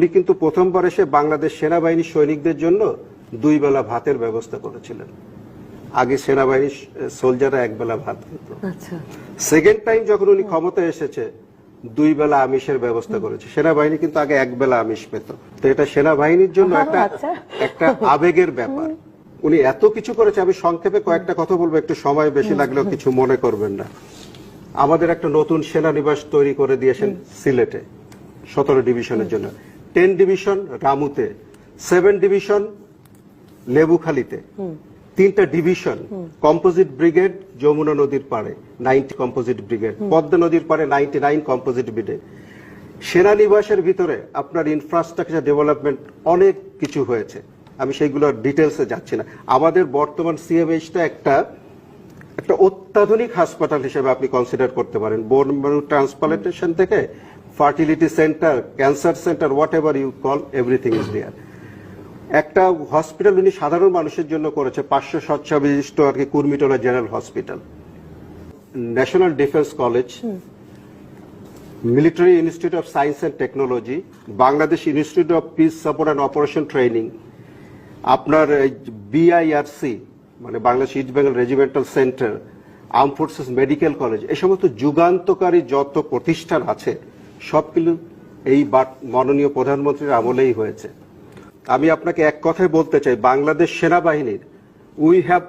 উনি কিন্তু প্রথমবার এসে বাংলাদেশ সেনাবাহিনী সৈনিকদের জন্য দুই বেলা ভাতের ব্যবস্থা করেছিলেন। আগে সেনাবাহিনী সোলজাররা এক বেলা ভাত খেত। আচ্ছা। সেকেন্ড টাইম যখন উনি ক্ষমতায় এসেছে দুই বেলা আমিষের ব্যবস্থা করেছে। সেনাবাহিনী কিন্তু আগে এক বেলা আমিষ পেত। তো এটা সেনাবাহিনীর জন্য একটা আচ্ছা। একটা আবেগের ব্যাপার। উনি এত কিছু করেছে আমি সংক্ষেপে কয়েকটা কথা বলব একটু সময় বেশি লাগলেও কিছু মনে করবেন না। আমাদের একটা নতুন সেনানিবাস তৈরি করে দিয়েছেন সিলেটে সতেরো ডিভিশনের জন্য। টেন ডিভিশন রামুতে সেভেন ডিভিশন লেবুখালীতে তিনটা ডিভিশন কম্পোজিট ব্রিগেড যমুনা নদীর পাড়ে নাইনটি কম্পোজিট ব্রিগেড পদ্মা নদীর পাড়ে নাইনটি নাইন কম্পোজিট ব্রিগেড। সেনানিবাসের ভিতরে আপনার ইনফ্রাস্ট্রাকচার ডেভেলপমেন্ট অনেক কিছু হয়েছে। আমি সেইগুলোর ডিটেলসে যাচ্ছি না। আমাদের বর্তমান সিএমএইচটা একটা একটা অত্যাধুনিক হাসপাতাল হিসেবে আপনি কনসিডার করতে পারেন। বোন ট্রান্সপ্লান্টেশন থেকে fertility centre cancer centre whatever you call everything is there একটা হসপিটাল উনি সাধারণ মানুষের জন্য করেছে পাঁচশো শয্যা বিশিষ্ট আর কি Kurmitola general hospital national defence college military institute of science and technology Bangladesh institute of peace support and operation training আপনার বিআইআরসি মানে Bangladesh east Bengal regimental centre arm forces medical college এই সমস্ত যুগান্তকারী যত প্রতিষ্ঠান আছে সবগুলো এই মাননীয় প্রধানমন্ত্রীর আমলেই হয়েছে। আমি আপনাকে এক কথায় বলতে চাই, বাংলাদেশ সেনাবাহিনীর উই হ্যাভ